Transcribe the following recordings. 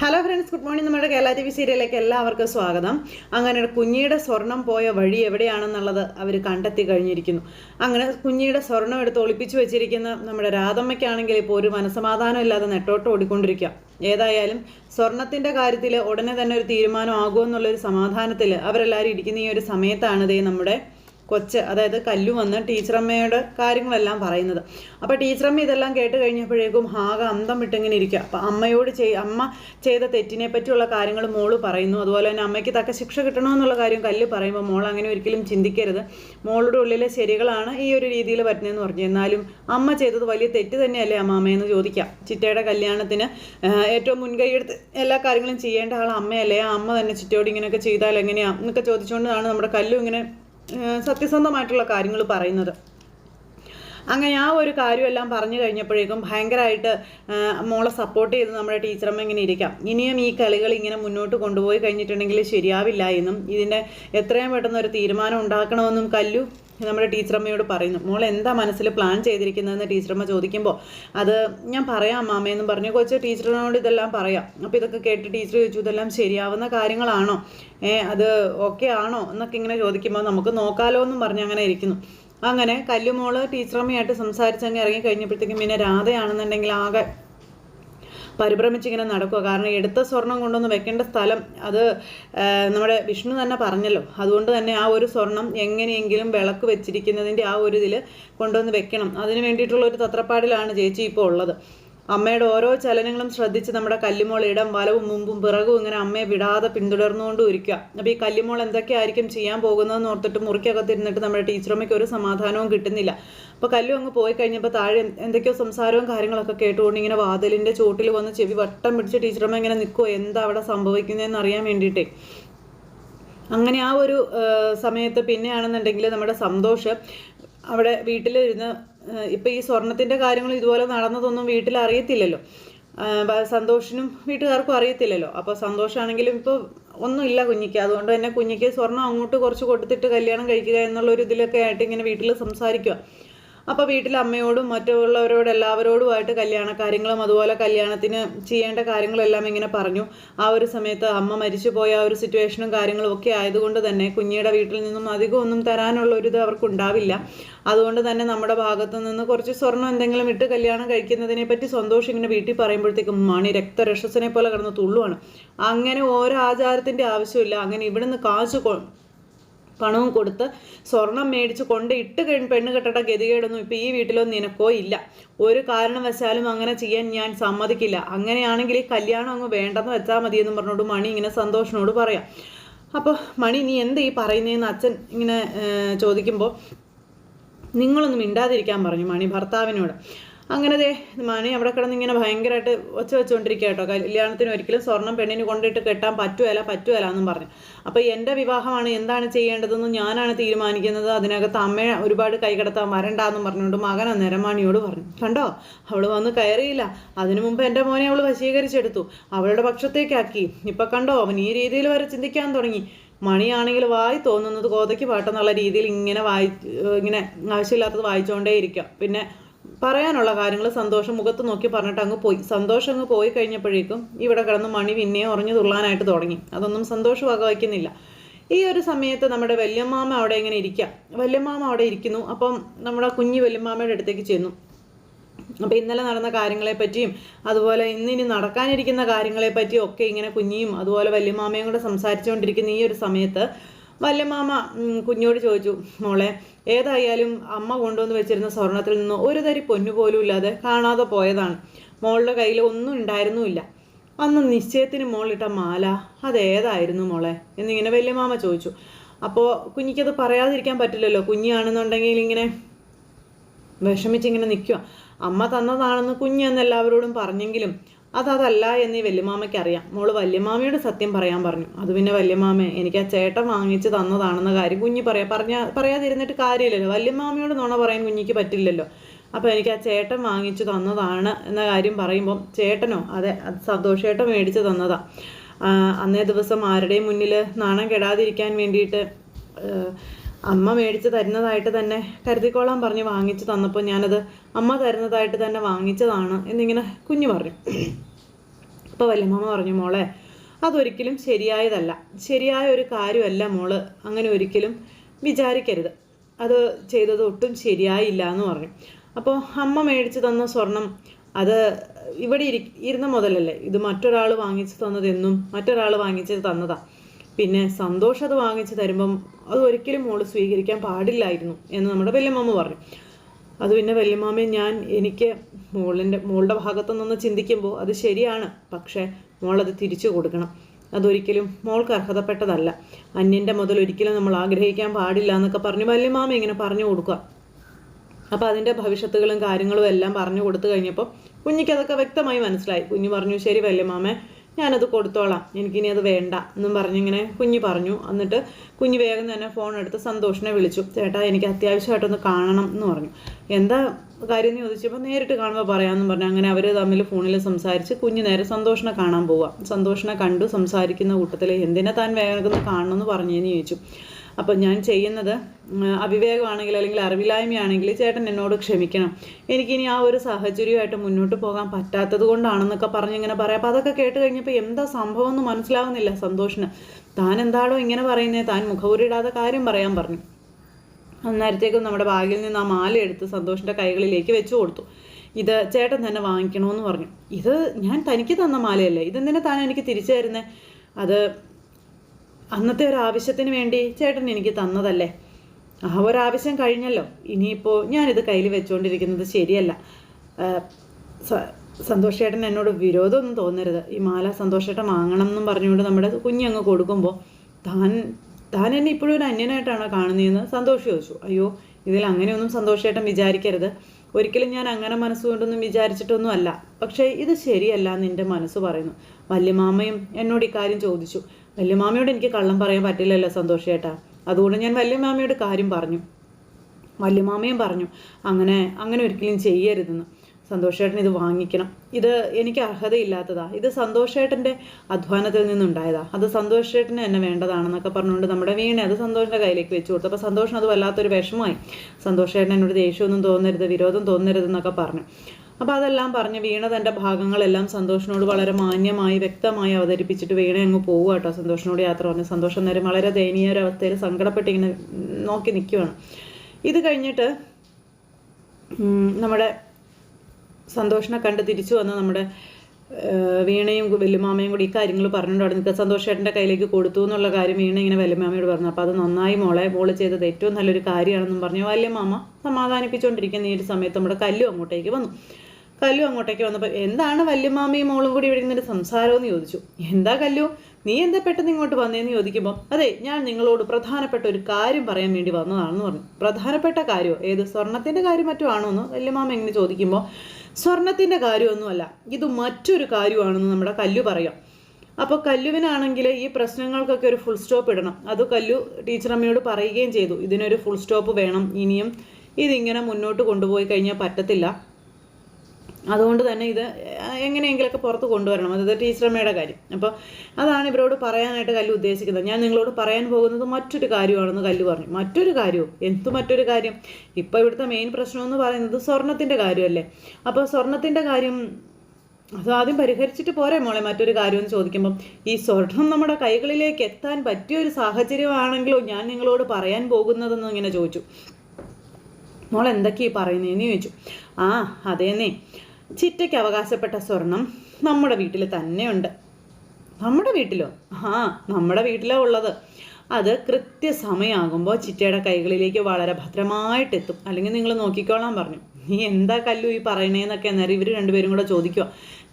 Hello friends good morning നമ്മുടെ Kerala T V സീരിയലിലേക്ക് എല്ലാവർക്കും സ്വാഗതം. അങ്ങനെ കുഞ്ഞിയുടെ സ്വർണം പോയ വഴി എവിടെയാണെന്നുള്ളത് അവർ കണ്ടെത്തി കഴിഞ്ഞിരിക്കുന്നു. അങ്ങനെ കുഞ്ഞിയുടെ സ്വർണം എടുത്ത് ഒളിപ്പിച്ചു വെച്ചിരിക്കുന്ന നമ്മുടെ രാധമ്മയ്ക്കാണെങ്കിൽ ഇപ്പോൾ ഒരു മനസമാധാനം ഇല്ലാതെ നെട്ടോട്ട് ഓടിക്കൊണ്ടിരിക്കുക. ഏതായാലും സ്വർണത്തിന്റെ കാര്യത്തിൽ ഉടനെ തന്നെ ഒരു തീരുമാനമാകുമെന്നുള്ളൊരു സമാധാനത്തിൽ അവരെല്ലാവരും ഇരിക്കുന്ന ഈ ഒരു സമയത്താണ് ദേ നമ്മുടെ കൊച്ച് അതായത് കല്ലു വന്ന് ടീച്ചറമ്മയുടെ കാര്യങ്ങളെല്ലാം പറയുന്നത്. അപ്പോൾ ടീച്ചറമ്മ ഇതെല്ലാം കേട്ട് കഴിഞ്ഞപ്പോഴേക്കും ആകെ അന്തം വിട്ടിങ്ങനെ ഇരിക്കുക. അപ്പോൾ അമ്മയോട് ചെയ് അമ്മ ചെയ്ത തെറ്റിനെ പറ്റിയുള്ള കാര്യങ്ങൾ മോൾ പറയുന്നു. അതുപോലെ തന്നെ അമ്മയ്ക്ക് തക്ക ശിക്ഷ കിട്ടണമെന്നുള്ള കാര്യം കല്ല് പറയുമ്പോൾ മോൾ അങ്ങനെ ഒരിക്കലും ചിന്തിക്കരുത്. മോളുടെ ഉള്ളിലെ ശരികളാണ് ഈ ഒരു രീതിയിൽ പറ്റുന്നതെന്ന് പറഞ്ഞു. എന്നാലും അമ്മ ചെയ്തത് വലിയ തെറ്റ് തന്നെയല്ലേ അമ്മാമ്മയെന്ന് ചോദിക്കാം. ചിറ്റയുടെ കല്യാണത്തിന് ഏറ്റവും മുൻകൈയെടുത്ത് എല്ലാ കാര്യങ്ങളും ചെയ്യേണ്ട ആൾ അമ്മയല്ലേ? ആ അമ്മ തന്നെ ചിറ്റയോട് ഇങ്ങനെയൊക്കെ ചെയ്താൽ എങ്ങനെയാണ് എന്നൊക്കെ ചോദിച്ചുകൊണ്ടാണ് നമ്മുടെ കല്ലും ഇങ്ങനെ സത്യസന്ധമായിട്ടുള്ള കാര്യങ്ങൾ പറയുന്നത്. അങ്ങനെ ആ ഒരു കാര്യമെല്ലാം പറഞ്ഞു കഴിഞ്ഞപ്പോഴേക്കും ഭയങ്കരമായിട്ട് മോളെ സപ്പോർട്ട് ചെയ്ത് നമ്മുടെ ടീച്ചറമ്മ ഇങ്ങനെ ഇരിക്കാം. ഇനിയും ഈ കളികൾ ഇങ്ങനെ മുന്നോട്ട് കൊണ്ടുപോയി കഴിഞ്ഞിട്ടുണ്ടെങ്കിൽ ശരിയാവില്ല എന്നും ഇതിന്റെ എത്രയും പെട്ടെന്ന് ഒരു തീരുമാനം ഉണ്ടാക്കണമെന്നും കല്ലു. നമ്മുടെ ടീച്ചറമ്മയോട് പറയുന്നു മോൾ എന്താ മനസ്സിൽ പ്ലാൻ ചെയ്തിരിക്കുന്നതെന്ന് ടീച്ചറമ്മ ചോദിക്കുമ്പോൾ അത് ഞാൻ പറയാം മാമയെന്നും പറഞ്ഞു കൊച്ചു ടീച്ചറിനോട് ഇതെല്ലാം പറയാം. അപ്പോൾ ഇതൊക്കെ കേട്ട് ടീച്ചർ ചോദിച്ചു ഇതെല്ലാം ശരിയാവുന്ന കാര്യങ്ങളാണോ? ഏ അത് ഓക്കെ ആണോ? എന്നൊക്കെ ഇങ്ങനെ ചോദിക്കുമ്പോൾ നമുക്ക് നോക്കാലോ എന്നും പറഞ്ഞ് അങ്ങനെ ഇരിക്കുന്നു. അങ്ങനെ കല്ലുമോൾ ടീച്ചറമ്മയായിട്ട് സംസാരിച്ചങ്ങ് ഇറങ്ങി കഴിഞ്ഞപ്പോഴത്തേക്കും പിന്നെ രാധയാണെന്നുണ്ടെങ്കിൽ ആകെ പരിഭ്രമിച്ചിങ്ങനെ നടക്കുക. കാരണം എടുത്ത സ്വർണം കൊണ്ടുവന്ന് വെക്കേണ്ട സ്ഥലം അത് നമ്മുടെ വിഷ്ണു തന്നെ പറഞ്ഞല്ലോ. അതുകൊണ്ട് തന്നെ ആ ഒരു സ്വർണം എങ്ങനെയെങ്കിലും വിളക്ക് വെച്ചിരിക്കുന്നതിന്റെ ആ ഒരു ഇതിൽ കൊണ്ടുവന്ന് വെക്കണം. അതിന് വേണ്ടിയിട്ടുള്ള ഒരു തത്രപ്പാടിലാണ് ചേച്ചി ഇപ്പോൾ ഉള്ളത്. അമ്മയുടെ ഓരോ ചലനങ്ങളും ശ്രദ്ധിച്ച് നമ്മുടെ കല്ലിമോൾ ഇടം വലവും മുമ്പും പിറകും ഇങ്ങനെ അമ്മയെ വിടാതെ പിന്തുടർന്നുകൊണ്ടും ഇരിക്കുക. അപ്പോൾ ഈ കല്ലിമോൾ എന്തൊക്കെയായിരിക്കും ചെയ്യാൻ പോകുന്നതെന്ന് ഓർത്തിട്ട് മുറിക്കകത്തിരുന്നിട്ട് നമ്മുടെ ടീച്ചറമ്മയ്ക്ക് ഒരു സമാധാനവും കിട്ടുന്നില്ല. അപ്പോൾ കല്ലു അങ്ങ് പോയി കഴിഞ്ഞപ്പോൾ താഴെ എന്തൊക്കെയോ സംസാരവും കാര്യങ്ങളൊക്കെ കേട്ടുകൊണ്ട് ഇങ്ങനെ വാതിലിന്റെ ചോട്ടിൽ വന്ന് ചെവി വട്ടം പിടിച്ച് ടീച്ചറമ്മ ഇങ്ങനെ നിൽക്കുമോ എന്താ അവിടെ സംഭവിക്കുന്നതെന്ന് അറിയാൻ വേണ്ടിയിട്ടേ. അങ്ങനെ ആ ഒരു സമയത്ത് പിന്നെയാണെന്നുണ്ടെങ്കിൽ നമ്മുടെ സന്തോഷം അവിടെ വീട്ടിലിരുന്ന് ഇപ്പം ഈ സ്വർണത്തിന്റെ കാര്യങ്ങൾ ഇതുപോലെ നടന്നതൊന്നും വീട്ടിൽ അറിയത്തില്ലല്ലോ സന്തോഷിനും വീട്ടുകാർക്കും അറിയത്തില്ലല്ലോ. അപ്പോൾ സന്തോഷമാണെങ്കിലും ഇപ്പോൾ ഒന്നുമില്ല കുഞ്ഞിക്ക്. അതുകൊണ്ട് തന്നെ കുഞ്ഞിക്ക് സ്വർണം അങ്ങോട്ട് കുറച്ച് കൊടുത്തിട്ട് കല്യാണം കഴിക്കുക എന്നുള്ളൊരു ഇതിലൊക്കെ ആയിട്ട് ഇങ്ങനെ വീട്ടിൽ സംസാരിക്കുക അപ്പോൾ വീട്ടിൽ അമ്മയോടും മറ്റുള്ളവരോടും എല്ലാവരോടുമായിട്ട് കല്യാണ കാര്യങ്ങളും അതുപോലെ കല്യാണത്തിന് ചെയ്യേണ്ട കാര്യങ്ങളെല്ലാം ഇങ്ങനെ പറഞ്ഞു. ആ ഒരു സമയത്ത് അമ്മ മരിച്ചു പോയ ആ ഒരു സിറ്റുവേഷനും കാര്യങ്ങളും ഒക്കെ ആയതുകൊണ്ട് തന്നെ കുഞ്ഞിയുടെ വീട്ടിൽ നിന്നും അധികം ഒന്നും തരാനുള്ള ഒരു ഇത് അവർക്കുണ്ടാവില്ല. അതുകൊണ്ട് തന്നെ നമ്മുടെ ഭാഗത്തു നിന്ന് കുറച്ച് സ്വർണം എന്തെങ്കിലും ഇട്ട് കല്യാണം കഴിക്കുന്നതിനെ പറ്റി സന്തോഷം ഇങ്ങനെ വീട്ടിൽ പറയുമ്പോഴത്തേക്കും മണി രക്തരക്ഷസനെ പോലെ കിടന്ന് തുള്ളുവാണ്. അങ്ങനെ ഓരോ ആചാരത്തിന്റെ ആവശ്യമില്ല. അങ്ങനെ ഇവിടുന്ന് കാശ് പണവും കൊടുത്ത് സ്വർണം മേടിച്ച് കൊണ്ട് ഇട്ട് പെണ്ണ് കെട്ടേണ്ട ഗതികേടൊന്നും ഇപ്പോൾ ഈ വീട്ടിലോ നിനക്കോ ഇല്ല. ഒരു കാരണവശാലും അങ്ങനെ ചെയ്യാൻ ഞാൻ സമ്മതിക്കില്ല. അങ്ങനെയാണെങ്കിൽ ഈ കല്യാണം അങ്ങ് വേണ്ടെന്ന് വെച്ചാൽ മതി എന്ന് പറഞ്ഞോട് മണി ഇങ്ങനെ സന്തോഷിനോട് പറയാം. അപ്പോൾ മണി നീ എന്ത് ഈ പറയുന്നതെന്ന് അച്ഛൻ ഇങ്ങനെ ചോദിക്കുമ്പോൾ നിങ്ങളൊന്നും മിണ്ടാതിരിക്കാൻ പറഞ്ഞു മണി ഭർത്താവിനോട്. അങ്ങനെ ദേ മാനി അവിടെ കിടന്ന് ഇങ്ങനെ ഭയങ്കരമായിട്ട് ഒച്ച വെച്ചുകൊണ്ടിരിക്കുക കേട്ടോ. കല്യാണത്തിന് ഒരിക്കലും സ്വർണം പെണ്ണിന് കൊണ്ടിട്ട് കെട്ടാൻ പറ്റുമല്ല പറ്റുമല്ല എന്നും പറഞ്ഞു. അപ്പോൾ എന്റെ വിവാഹമാണ് എന്താണ് ചെയ്യേണ്ടതെന്ന് ഞാനാണ് തീരുമാനിക്കുന്നത്. അതിനകത്ത് അമ്മ ഒരുപാട് കൈകടത്താൻ വരണ്ടാന്നും പറഞ്ഞുകൊണ്ട് മകൻ അന്നേരം മണിയോട് പറഞ്ഞു. കണ്ടോ? അവൾ വന്ന് കയറിയില്ല. അതിനു മുമ്പ് എന്റെ മോനെ അവൾ വശീകരിച്ചെടുത്തു. അവളുടെ പക്ഷത്തേക്കാക്കി. ഇപ്പം കണ്ടോ? അവൻ ഈ രീതിയിൽ വരെ ചിന്തിക്കാൻ തുടങ്ങി. മണിയാണെങ്കിൽ വായി തോന്നുന്നത് കോതയ്ക്ക് പാട്ടെന്നുള്ള രീതിയിൽ ഇങ്ങനെ വായി ഇങ്ങനെ ആവശ്യമില്ലാത്തത് വായിച്ചുകൊണ്ടേ ഇരിക്കുക പിന്നെ പറയാനുള്ള കാര്യങ്ങൾ സന്തോഷം മുഖത്ത് നോക്കി പറഞ്ഞിട്ട് അങ്ങ് പോയി. സന്തോഷം അങ്ങ് പോയി കഴിഞ്ഞപ്പോഴേക്കും ഇവിടെ കിടന്ന് മണി പിന്നെയും ഉറഞ്ഞു തുള്ളാനായിട്ട് തുടങ്ങി. അതൊന്നും സന്തോഷം വകവയ്ക്കുന്നില്ല ഈ ഒരു സമയത്ത് നമ്മുടെ വല്യമ്മാമ അവിടെ ഇങ്ങനെ ഇരിക്കുക വല്യമ്മാമ അവിടെ ഇരിക്കുന്നു. അപ്പം നമ്മുടെ കുഞ്ഞു വല്യമ്മാമയുടെ അടുത്തേക്ക് ചെന്നു. അപ്പോൾ ഇന്നലെ നടന്ന കാര്യങ്ങളെ പറ്റിയും അതുപോലെ ഇന്നിനി നടക്കാനിരിക്കുന്ന കാര്യങ്ങളെ പറ്റിയും ഒക്കെ ഇങ്ങനെ കുഞ്ഞിയും അതുപോലെ വല്യമാമയും കൂടെ സംസാരിച്ചുകൊണ്ടിരിക്കുന്ന ഈ ഒരു സമയത്ത് വല്യമാമ കുഞ്ഞോട് ചോദിച്ചു മോളെ ഏതായാലും അമ്മ കൊണ്ടുവന്ന് വെച്ചിരുന്ന സ്വർണത്തിൽ നിന്ന് ഒരു തരി പൊന്നു പോലും ഇല്ലാതെ കാണാതെ പോയതാണ്. മോളുടെ കയ്യിൽ ഒന്നും ഉണ്ടായിരുന്നുമില്ല. അന്ന് നിശ്ചയത്തിന് മോളിട്ട മാല അതേതായിരുന്നു മോളെ? എന്നിങ്ങനെ വല്യമാമ ചോദിച്ചു. അപ്പോൾ കുഞ്ഞിക്കത് പറയാതിരിക്കാൻ പറ്റില്ലല്ലോ? കുഞ്ഞിയാണെന്നുണ്ടെങ്കിൽ ഇങ്ങനെ വിഷമിച്ചിങ്ങനെ നിൽക്കുക. അമ്മ തന്നതാണെന്ന് കുഞ്ഞെന്ന് എല്ലാവരോടും പറഞ്ഞെങ്കിലും അതതല്ല എന്ന് ഈ വല്യമാമയ്ക്ക് അറിയാം മോൾ വല്യമാമയോട് സത്യം പറയാൻ പറഞ്ഞു. അത് പിന്നെ വല്യമാമ എനിക്ക് ആ ചേട്ടൻ വാങ്ങിച്ച് തന്നതാണെന്ന കാര്യം കുഞ്ഞി പറയാം. പറഞ്ഞ പറയാതിരുന്നിട്ട് കാര്യമില്ലല്ലോ. വല്യമാമയോട് നുണ പറയാൻ കുഞ്ഞിക്ക് പറ്റില്ലല്ലോ. അപ്പോൾ എനിക്ക് ആ ചേട്ടൻ വാങ്ങിച്ചു തന്നതാണ് എന്ന കാര്യം പറയുമ്പം ചേട്ടനോ അതെ അത് സന്തോഷേട്ടൻ മേടിച്ച് തന്നതാ. അന്നേ ദിവസം ആരുടെയും മുന്നിൽ നാണം കെടാതിരിക്കാൻ വേണ്ടിയിട്ട് അമ്മ മേടിച്ച് തരുന്നതായിട്ട് തന്നെ കരുതിക്കോളാൻ പറഞ്ഞ് വാങ്ങിച്ച് തന്നപ്പോൾ ഞാനത് അമ്മ തരുന്നതായിട്ട് തന്നെ വാങ്ങിച്ചതാണ് എന്നിങ്ങനെ കുഞ്ഞു പറഞ്ഞു. അപ്പോൾ വല്യമ്മ പറഞ്ഞു മോളെ അതൊരിക്കലും ശരിയായതല്ല. ശരിയായ ഒരു കാര്യമല്ല മോൾ. അങ്ങനെ ഒരിക്കലും വിചാരിക്കരുത്. അത് ചെയ്തത് ഒട്ടും ശരിയായില്ല എന്ന് പറഞ്ഞു. അപ്പോൾ അമ്മ മേടിച്ച് തന്ന സ്വർണം അത് ഇവിടെ ഇരി ഇരുന്ന മുതലല്ലേ? ഇത് മറ്റൊരാൾ വാങ്ങിച്ച് തന്നതെന്നും മറ്റൊരാൾ വാങ്ങിച്ച് തന്നതാ. പിന്നെ സന്തോഷം അത് വാങ്ങിച്ച് തരുമ്പം അത് ഒരിക്കലും മോൾ സ്വീകരിക്കാൻ പാടില്ലായിരുന്നു എന്ന് നമ്മുടെ വല്യമ്മ പറഞ്ഞു. അത് പിന്നെ വല്യമ്മാമ ഞാൻ എനിക്ക് മോളിന്റെ മോളുടെ ഭാഗത്തു നിന്ന് ചിന്തിക്കുമ്പോൾ അത് ശരിയാണ് പക്ഷേ മോളത് തിരിച്ചു കൊടുക്കണം. അതൊരിക്കലും മോൾക്ക് അർഹതപ്പെട്ടതല്ല. അന്യന്റെ മുതൽ ഒരിക്കലും നമ്മൾ ആഗ്രഹിക്കാൻ പാടില്ല എന്നൊക്കെ പറഞ്ഞ് വല്യമാമ ഇങ്ങനെ പറഞ്ഞു കൊടുക്കുക. അപ്പോൾ അതിന്റെ ഭവിഷ്യത്തുകളും കാര്യങ്ങളും എല്ലാം പറഞ്ഞു കൊടുത്തു കഴിഞ്ഞപ്പോൾ കുഞ്ഞിക്കതൊക്കെ വ്യക്തമായി മനസ്സിലായി. കുഞ്ഞു പറഞ്ഞു ശരി വല്യമാമേ ഞാനത് കൊടുത്തോളാം. എനിക്കിനി അത് വേണ്ട എന്നും പറഞ്ഞിങ്ങനെ കുഞ്ഞ് പറഞ്ഞു. എന്നിട്ട് കുഞ്ഞ് വേഗം തന്നെ ഫോൺ എടുത്ത് സന്തോഷിനെ വിളിച്ചു. ചേട്ടാ എനിക്ക് അത്യാവശ്യമായിട്ടൊന്ന് കാണണം എന്ന് പറഞ്ഞു. എന്താ കാര്യം എന്ന് ചോദിച്ചപ്പോൾ നേരിട്ട് കാണുമ്പോൾ പറയാമെന്ന് പറഞ്ഞു. അങ്ങനെ അവർ തമ്മിൽ ഫോണിൽ സംസാരിച്ച് കുഞ്ഞ് നേരെ സന്തോഷിനെ കാണാൻ പോവുക സന്തോഷിനെ കണ്ടു സംസാരിക്കുന്ന കൂട്ടത്തിൽ എന്തിനാ താൻ വേഗം കാണണമെന്ന് പറഞ്ഞതെന്ന് ചോദിച്ചു. അപ്പോൾ ഞാൻ ചെയ്യുന്നത് അവിവേകമാണെങ്കിൽ അല്ലെങ്കിൽ അറിവില്ലായ്മയാണെങ്കിൽ ചേട്ടൻ എന്നോട് ക്ഷമിക്കണം. എനിക്കിനി ആ ഒരു സാഹചര്യമായിട്ട് മുന്നോട്ട് പോകാൻ പറ്റാത്തത് കൊണ്ടാണെന്നൊക്കെ പറഞ്ഞിങ്ങനെ പറയാം. അപ്പോൾ അതൊക്കെ കേട്ട് കഴിഞ്ഞപ്പോൾ എന്താ സംഭവം എന്ന് മനസ്സിലാവുന്നില്ല സന്തോഷിന്. താൻ എന്താണോ ഇങ്ങനെ പറയുന്നത് താൻ മുഖപുരിടാതെ കാര്യം പറയാൻ പറഞ്ഞു. അന്നേരത്തേക്കും നമ്മുടെ ബാഗിൽ നിന്ന് ആ മാല എടുത്ത് സന്തോഷിന്റെ കൈകളിലേക്ക് വെച്ചു കൊടുത്തു. ഇത് ചേട്ടൻ തന്നെ വാങ്ങിക്കണമെന്ന് പറഞ്ഞു. ഇത് ഞാൻ തനിക്ക് തന്ന മാലയല്ലേ? ഇതെന്തിനാ താൻ എനിക്ക് തിരിച്ചു തരുന്നത് അത് അന്നത്തെ ഒരു ആവശ്യത്തിന് വേണ്ടി ചേട്ടൻ എനിക്ക് തന്നതല്ലേ? ആ ഒരാവശ്യം കഴിഞ്ഞല്ലോ. ഇനിയിപ്പോൾ ഞാനിത് കയ്യിൽ വെച്ചുകൊണ്ടിരിക്കുന്നത് ശരിയല്ല. സന്തോഷേട്ടൻ എന്നോട് വിരോധമൊന്നും തോന്നരുത്. ഈ മാല സന്തോഷേട്ടൻ വാങ്ങണം എന്നും പറഞ്ഞുകൊണ്ട് നമ്മുടെ കുഞ്ഞങ്ങ് കൊടുക്കുമ്പോൾ താൻ താൻ എന്നെ ഇപ്പോഴും ഒരു അന്യനായിട്ടാണോ കാണുന്നതെന്ന് സന്തോഷം ചോദിച്ചു. അയ്യോ ഇതിൽ അങ്ങനെയൊന്നും സന്തോഷേട്ടൻ വിചാരിക്കരുത്. ഒരിക്കലും ഞാൻ അങ്ങനെ മനസ്സുകൊണ്ടൊന്നും വിചാരിച്ചിട്ടൊന്നും അല്ല പക്ഷേ ഇത് ശരിയല്ല എന്ന് എന്റെ മനസ്സ് പറയുന്നു. വല്യമാമയും എന്നോട് ഇക്കാര്യം ചോദിച്ചു. വല്യമാമയോട് എനിക്ക് കള്ളം പറയാൻ പറ്റില്ലല്ലോ സന്തോഷേട്ടാ. അതുകൊണ്ട് ഞാൻ വല്യമാമയോട് കാര്യം പറഞ്ഞു. വല്യമാമയും പറഞ്ഞു അങ്ങനെ അങ്ങനെ ഒരിക്കലും ചെയ്യരുതെന്ന്. സന്തോഷേട്ടൻ ഇത് വാങ്ങിക്കണം. ഇത് എനിക്ക് അർഹതയില്ലാത്തതാ. ഇത് സന്തോഷേട്ടന്റെ അധ്വാനത്തിൽ നിന്നുണ്ടായതാ. അത് സന്തോഷേട്ടന് എന്നെ വേണ്ടതാണെന്നൊക്കെ പറഞ്ഞുകൊണ്ട് നമ്മുടെ വീണെ അത് സന്തോഷിന്റെ കയ്യിലേക്ക് വെച്ചു കൊടുത്തു. അപ്പോൾ സന്തോഷം അത് വല്ലാത്തൊരു വിഷമമായി. സന്തോഷേട്ടൻ എന്നോട് ദേഷ്യമൊന്നും തോന്നരുത് വിരോധം തോന്നരുതെന്നൊക്കെ പറഞ്ഞു. അപ്പോൾ അതെല്ലാം പറഞ്ഞ് വീണ തന്റെ ഭാഗങ്ങളെല്ലാം സന്തോഷിനോട് വളരെ മാന്യമായി വ്യക്തമായി അവതരിപ്പിച്ചിട്ട് വീണ അങ്ങ് പോവുക കേട്ടോ സന്തോഷിനോട് യാത്ര പറഞ്ഞ് സന്തോഷം നേരം വളരെ ദയനീയ ഒരു അവസ്ഥയിൽ സങ്കടപ്പെട്ടിങ്ങനെ നോക്കി നിൽക്കുകയാണ് ഇത് കഴിഞ്ഞിട്ട് നമ്മുടെ സന്തോഷിനെ കണ്ട് തിരിച്ചു വന്ന നമ്മുടെ വീണയും വല്യമാമയും കൂടി ഈ കാര്യങ്ങൾ അവിടെ നിൽക്കുക. സന്തോഷേട്ടന്റെ കയ്യിലേക്ക് കൊടുത്തു എന്നുള്ള കാര്യം വീണ ഇങ്ങനെ വല്യമാമയോട് പറഞ്ഞു. അപ്പോൾ അത് നന്നായി മോളെ മോൾ ചെയ്തത് ഏറ്റവും നല്ലൊരു കാര്യമാണെന്നും പറഞ്ഞു. വല്യമാമ സമാധാനിപ്പിച്ചുകൊണ്ടിരിക്കുന്ന ഈ ഒരു സമയത്ത് നമ്മുടെ കല്ലും അങ്ങോട്ടേക്ക് വന്നു. കല്ലു അങ്ങോട്ടേക്ക് വന്നപ്പോൾ എന്താണ് വല്യമാമയും മോളും കൂടി ഇവിടെ നിന്നൊരു സംസാരമെന്ന് ചോദിച്ചു? എന്താ കല്ലു? നീ എന്താ പെട്ടെന്ന് ഇങ്ങോട്ട് വന്നേന്ന് ചോദിക്കുമ്പോൾ അതെ ഞാൻ നിങ്ങളോട് പ്രധാനപ്പെട്ട ഒരു കാര്യം പറയാൻ വേണ്ടി വന്നതാണെന്ന് പറഞ്ഞു. പ്രധാനപ്പെട്ട കാര്യമോ ഏത് സ്വർണത്തിന്റെ കാര്യം മറ്റോ ആണോ എന്ന് വല്യമാമ എങ്ങനെ ചോദിക്കുമ്പോൾ സ്വർണത്തിന്റെ കാര്യമൊന്നുമല്ല ഇത് മറ്റൊരു കാര്യമാണെന്ന് നമ്മുടെ കല്ലു പറയാം. അപ്പോൾ കല്ലുവിനാണെങ്കിൽ ഈ പ്രശ്നങ്ങൾക്കൊക്കെ ഒരു ഫുൾ സ്റ്റോപ്പ് ഇടണം. അത് കല്ലു ടീച്ചർ അമ്മയോട് പറയുകയും ചെയ്തു. ഇതിനൊരു ഫുൾ സ്റ്റോപ്പ് വേണം. ഇനിയും ഇതിങ്ങനെ മുന്നോട്ട് കൊണ്ടുപോയി കഴിഞ്ഞാൽ പറ്റത്തില്ല. അതുകൊണ്ട് തന്നെ ഇത് എങ്ങനെയെങ്കിലൊക്കെ പുറത്ത് കൊണ്ടുവരണം. അതായത് ടീച്ചറമ്മയുടെ കാര്യം. അപ്പോൾ അതാണ് ഇവരോട് പറയാനായിട്ട് കല്ല് ഉദ്ദേശിക്കുന്നത്. ഞാൻ നിങ്ങളോട് പറയാൻ പോകുന്നത് മറ്റൊരു കാര്യമാണെന്ന് കല്ല് പറഞ്ഞു. മറ്റൊരു കാര്യവും. എന്തു മറ്റൊരു കാര്യം? ഇപ്പോൾ ഇവിടുത്തെ മെയിൻ പ്രശ്നം എന്ന് പറയുന്നത് സ്വർണത്തിന്റെ കാര്യമല്ലേ? അപ്പോൾ സ്വർണത്തിന്റെ കാര്യം അത് ആദ്യം പരിഹരിച്ചിട്ട് പോരെ മോളെ മറ്റൊരു കാര്യമെന്ന് ചോദിക്കുമ്പം. ഈ സ്വർണം നമ്മുടെ കൈകളിലേക്ക് എത്താൻ പറ്റിയ ഒരു സാഹചര്യമാണെങ്കിലോ ഞാൻ നിങ്ങളോട് പറയാൻ പോകുന്നതെന്ന് ഇങ്ങനെ ചോദിച്ചു. മോൾ എന്തൊക്കെയാ പറയുന്നതെന്ന് ചോദിച്ചു. ആ അതേന്നേ. ചിറ്റയ്ക്ക് അവകാശപ്പെട്ട സ്വർണം നമ്മുടെ വീട്ടിൽ തന്നെയുണ്ട്. നമ്മുടെ വീട്ടിലോ? ആ നമ്മുടെ വീട്ടിലോ ഉള്ളത്. അത് കൃത്യസമയമാകുമ്പോൾ ചിറ്റയുടെ കൈകളിലേക്ക് വളരെ ഭദ്രമായിട്ട് എത്തും അല്ലെങ്കിൽ നിങ്ങൾ നോക്കിക്കോളാൻ പറഞ്ഞു. നീ എന്താ കല്ലു ഈ പറയണേന്നൊക്കെ അന്നേരം ഇവർ രണ്ടുപേരും കൂടെ ചോദിക്കുക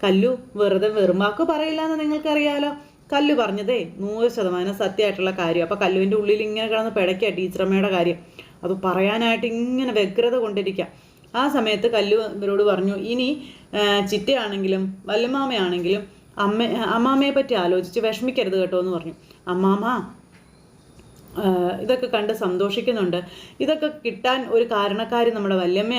കല്ലു വെറുതെ വെറുമ്പാക്ക് പറയില്ല എന്ന് നിങ്ങൾക്കറിയാലോ. കല്ലു പറഞ്ഞതേ നൂറ് ശതമാനം സത്യമായിട്ടുള്ള കാര്യം അപ്പോൾ കല്ലുവിന്റെ ഉള്ളിൽ ഇങ്ങനെ കിടന്ന് പിടയ്ക്കുക ടീച്ചറമ്മയുടെ കാര്യം. അത് പറയാനായിട്ട് ഇങ്ങനെ വ്യഗ്രത കൊണ്ടിരിക്കുക ആ സമയത്ത് കല്ലു ഇവരോട് പറഞ്ഞു ഇനി ചിറ്റയാണെങ്കിലും വല്ലമാമയാണെങ്കിലും അമ്മ അമ്മാമയെ പറ്റി ആലോചിച്ച് വിഷമിക്കരുത് കേട്ടോ എന്ന് പറഞ്ഞു. അമ്മാമ ഇതൊക്കെ കണ്ട് സന്തോഷിക്കുന്നുണ്ട്. ഇതൊക്കെ കിട്ടാൻ ഒരു കാരണക്കാരി നമ്മുടെ വല്യമ്മ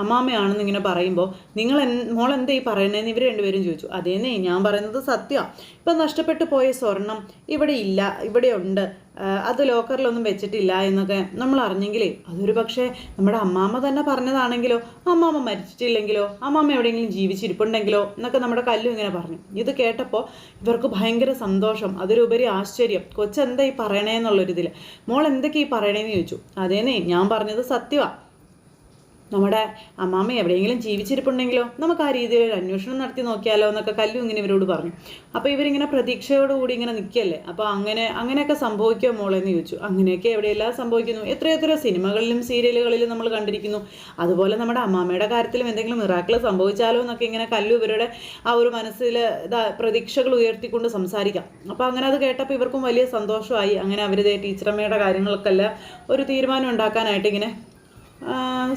അമ്മാമ്മയാണെന്ന് ഇങ്ങനെ പറയുമ്പോൾ നിങ്ങൾ മോൾ എന്താ ഈ പറയുന്നതെന്ന് ഇവർ രണ്ടുപേരും ചോദിച്ചു. അതേന്നേ ഞാൻ പറയുന്നത് സത്യമാണ് ഇപ്പം നഷ്ടപ്പെട്ടു പോയ സ്വർണം ഇവിടെ ഇല്ല ഇവിടെ ഉണ്ട്. അത് ലോക്കറിലൊന്നും വെച്ചിട്ടില്ല എന്നൊക്കെ നമ്മൾ അറിഞ്ഞെങ്കിലേ അതൊരു പക്ഷേ നമ്മുടെ അമ്മാമ്മ തന്നെ പറഞ്ഞതാണെങ്കിലോ അമ്മാമ്മ മരിച്ചിട്ടില്ലെങ്കിലോ അമ്മാമ്മ എവിടെയെങ്കിലും ജീവിച്ചിരിപ്പുണ്ടെങ്കിലോ എന്നൊക്കെ നമ്മുടെ കല്ലു ഇങ്ങനെ പറഞ്ഞു. ഇത് കേട്ടപ്പോൾ ഇവർക്ക് ഭയങ്കര സന്തോഷം അതിലുപരി ആശ്ചര്യം. കൊച്ചെന്താ ഈ പറയണേന്നുള്ളൊരിതിൽ മോൾ എന്തൊക്കെ ഈ പറയണേന്ന് ചോദിച്ചു. അതേനേ ഞാൻ പറഞ്ഞത് സത്യമാണ് നമ്മുടെ അമ്മാമ്മ എവിടെയെങ്കിലും ജീവിച്ചിരിപ്പുണ്ടെങ്കിലോ നമുക്ക് ആ രീതിയിൽ ഒരു അന്വേഷണം നടത്തി നോക്കിയാലോ എന്നൊക്കെ കല്ലു ഇങ്ങനെ ഇവരോട് പറഞ്ഞു. അപ്പോൾ ഇവരിങ്ങനെ പ്രതീക്ഷയോടുകൂടി ഇങ്ങനെ നിൽക്കല്ലേ അപ്പോൾ അങ്ങനെ അങ്ങനെയൊക്കെ സംഭവിക്കുമോ മോളെന്ന് ചോദിച്ചു. അങ്ങനെയൊക്കെ എവിടെയെല്ലാം സംഭവിക്കുന്നു? എത്രയെത്ര സിനിമകളിലും സീരിയലുകളിലും നമ്മൾ കണ്ടിരിക്കുന്നു. അതുപോലെ നമ്മുടെ അമ്മാമ്മയുടെ കാര്യത്തിലും എന്തെങ്കിലും മിറാക്കിൾ സംഭവിച്ചാലോ എന്നൊക്കെ ഇങ്ങനെ കല്ലു ഇവരുടെ ആ ഒരു മനസ്സിൽ ഇതാ പ്രതീക്ഷകൾ ഉയർത്തിക്കൊണ്ട് സംസാരിക്കാം. അപ്പോൾ അങ്ങനെ അത് കേട്ടപ്പോൾ ഇവർക്കും വലിയ സന്തോഷമായി. അങ്ങനെ അവരുടെ ടീച്ചറമ്മയുടെ കാര്യങ്ങൾക്കെല്ലാം ഒരു തീരുമാനം ഉണ്ടാക്കാനായിട്ട് ഇങ്ങനെ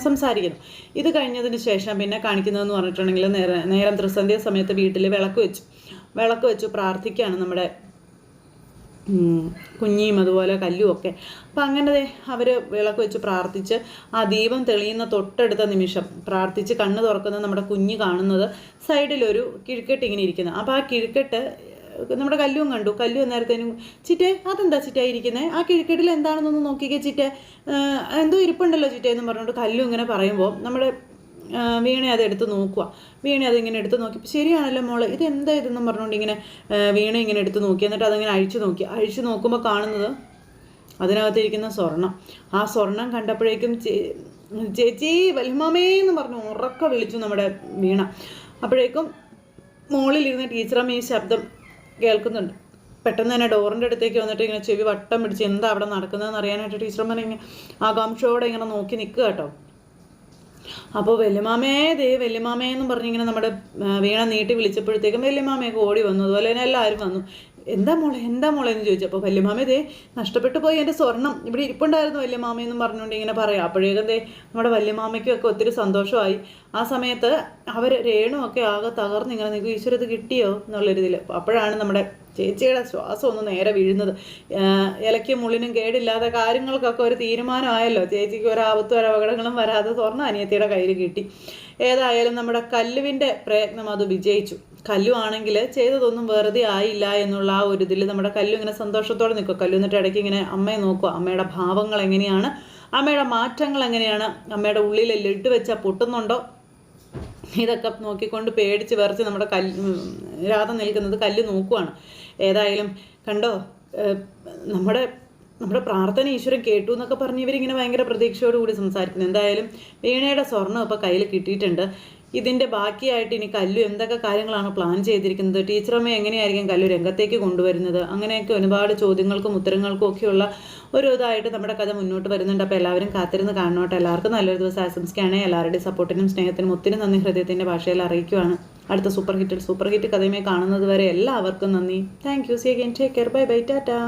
സംസാരിക്കുന്നു. ഇത് കഴിഞ്ഞതിന് ശേഷം പിന്നെ കാണിക്കുന്നതെന്ന് പറഞ്ഞിട്ടുണ്ടെങ്കിൽ നേരം നേരം ത്രിസന്ധ്യ സമയത്ത് വീട്ടിൽ വിളക്ക് വെച്ചു. വിളക്ക് വെച്ചു പ്രാർത്ഥിക്കുകയാണ് നമ്മുടെ കുഞ്ഞിയും അതുപോലെ കല്ലും ഒക്കെ. അപ്പം അങ്ങനെ അവർ വിളക്ക് വെച്ച് പ്രാർത്ഥിച്ച് ആ ദീപം തെളിയുന്ന തൊട്ടടുത്ത നിമിഷം പ്രാർത്ഥിച്ച് കണ്ണ് തുറക്കുന്ന നമ്മുടെ കുഞ്ഞ് കാണുന്നത് സൈഡിലൊരു കിഴുക്കെട്ട് ഇങ്ങനെ ഇരിക്കുന്നത് അപ്പോൾ ആ കിഴുക്കെട്ട് നമ്മുടെ കല്ലും കണ്ടു. കല്ലു നേരത്തേനും ചിറ്റേ അതെന്താ ചിറ്റ ഇരിക്കുന്നത് ആ കിഴക്കെട്ടിൽ എന്താണെന്നൊന്ന് നോക്കിക്കേ ചിറ്റേ. എന്തോ ഇരിപ്പുണ്ടല്ലോ ചിറ്റേ എന്ന് പറഞ്ഞുകൊണ്ട് കല്ലു ഇങ്ങനെ പറയുമ്പോൾ നമ്മൾ വീണെ അത് എടുത്ത് നോക്കുക വീണ അതിങ്ങനെ എടുത്ത് നോക്കി. ശരിയാണല്ലോ മോൾ ഇത് എന്താ ഇതെന്നും പറഞ്ഞുകൊണ്ട് ഇങ്ങനെ വീണ ഇങ്ങനെ എടുത്ത് നോക്കി. എന്നിട്ട് അതിങ്ങനെ അഴിച്ചു നോക്കി. അഴിച്ചു നോക്കുമ്പോൾ കാണുന്നത് അതിനകത്തിരിക്കുന്ന സ്വർണം. ആ സ്വർണം കണ്ടപ്പോഴേക്കും ചേച്ചി വലുമാമേ എന്ന് പറഞ്ഞു. ഉറക്ക വിളിച്ചു നമ്മുടെ വീണ. അപ്പോഴേക്കും മോളിലിരുന്ന ടീച്ചറമ്മ ഈ ശബ്ദം കേൾക്കുന്നുണ്ട്. പെട്ടെന്ന് തന്നെ ഡോറിന്റെ അടുത്തേക്ക് വന്നിട്ട് ഇങ്ങനെ ചെവി വട്ടം പിടിച്ച് എന്താ അവിടെ നടക്കുന്നതെന്ന് അറിയാനായിട്ട് ടീച്ചർമാർ ഇങ്ങനെ ആകാംക്ഷയോടെ ഇങ്ങനെ നോക്കി നിൽക്കുക കേട്ടോ. അപ്പോൾ വലിയമാമേ ദേ വലിയമാമേ എന്ന് പറഞ്ഞിങ്ങനെ നമ്മുടെ വീണ നീട്ടി വിളിച്ചപ്പോഴത്തേക്കും വലിയമാമയൊക്കെ ഓടി വന്നു. അതുപോലെ തന്നെ എല്ലാവരും വന്നു. എന്താ മോളെ എന്താ മോളെ എന്ന് ചോദിച്ചു. അപ്പോൾ വല്യമാമ ഇതേ നഷ്ടപ്പെട്ടു പോയി എന്റെ സ്വർണം. ഇവിടെ ഇരിപ്പുണ്ടായിരുന്നു വല്യമാമ എന്നും പറഞ്ഞുകൊണ്ട് ഇങ്ങനെ പറയാം. അപ്പോഴേക്കും ദേ നമ്മുടെ വല്യമാമയ്ക്കൊക്കെ ഒത്തിരി സന്തോഷമായി. ആ സമയത്ത് അവർ രേണുമൊക്കെ ആകെ തകർന്ന് ഇങ്ങനെ നിങ്ങൾക്ക് ഈശ്വര ഇത് കിട്ടിയോ? എന്നുള്ളൊരിതിൽ അപ്പോഴാണ് നമ്മുടെ ചേച്ചിയുടെ ശ്വാസം ഒന്ന് നേരെ വീഴുന്നത്. ഇലയ്ക്കും മുള്ളിനും കേടില്ലാത്ത കാര്യങ്ങൾക്കൊക്കെ ഒരു തീരുമാനമായല്ലോ. ചേച്ചിക്ക് ഒരു ആപത്തും ഒരു അപകടങ്ങളും വരാതെ സ്വർണ അനിയത്തിയുടെ കയ്യിൽ കിട്ടി. ഏതായാലും നമ്മുടെ കല്ലുവിന്റെ പ്രയത്നം അത് വിജയിച്ചു. കല്ലു ആണെങ്കിൽ ചെയ്തതൊന്നും വെറുതെ ആയില്ല എന്നുള്ള ആ ഒരു ഇതിൽ നമ്മുടെ കല്ലു ഇങ്ങനെ സന്തോഷത്തോടെ നിൽക്കുക കല്ലു എന്നിട്ട് ഇടയ്ക്ക് ഇങ്ങനെ അമ്മയെ നോക്കുക അമ്മയുടെ ഭാവങ്ങൾ എങ്ങനെയാണ്? അമ്മയുടെ മാറ്റങ്ങൾ എങ്ങനെയാണ്? അമ്മയുടെ ഉള്ളിൽ ലഡ് വെച്ചാൽ പൊട്ടുന്നുണ്ടോ? ഇതൊക്കെ നോക്കിക്കൊണ്ട് പേടിച്ച് വിറച്ച് നമ്മുടെ കല്ല് രാധ നിൽക്കുന്നത് കല്ല് നോക്കുവാണ്. ഏതായാലും കണ്ടോ നമ്മുടെ നമ്മുടെ പ്രാർത്ഥന ഈശ്വരൻ കേട്ടു എന്നൊക്കെ പറഞ്ഞ് ഇവരിങ്ങനെ ഭയങ്കര പ്രതീക്ഷയോടുകൂടി സംസാരിക്കുന്നു. എന്തായാലും വീണയുടെ സ്വർണം ഇപ്പോൾ കയ്യിൽ കിട്ടിയിട്ടുണ്ട്. ഇതിന്റെ ബാക്കിയായിട്ട് ഇനി കല്ലു എന്തൊക്കെ കാര്യങ്ങളാണ് പ്ലാൻ ചെയ്തിരിക്കുന്നത്? ടീച്ചറമ്മ എങ്ങനെയായിരിക്കും കല്ലു രംഗത്തേക്ക് കൊണ്ടുവരുന്നത്? അങ്ങനെയൊക്കെ ഒരുപാട് ചോദ്യങ്ങൾക്കും ഉത്തരങ്ങൾക്കും ഒക്കെയുള്ള ഒരു ഇതായിട്ട് നമ്മുടെ കഥ മുന്നോട്ട് വരുന്നുണ്ട്. അപ്പോൾ എല്ലാവരും കാത്തിരുന്ന് കാണണോട്ടെ. എല്ലാവർക്കും നല്ലൊരു ദിവസം ആശംസിക്കുകയാണ്. എല്ലാവരുടെയും സപ്പോർട്ടിനും സ്നേഹത്തിനും ഒത്തിരി നന്ദി. ഹൃദയത്തിന്റെ ഭാഷയിൽ അറിയിക്കുവാണ്. അടുത്ത സൂപ്പർ ഹിറ്റിൽ സൂപ്പർ ഹിറ്റ് കഥയുമായി കാണുന്നത് വരെ എല്ലാവർക്കും നന്ദി. Thank you see again take care bye bye tata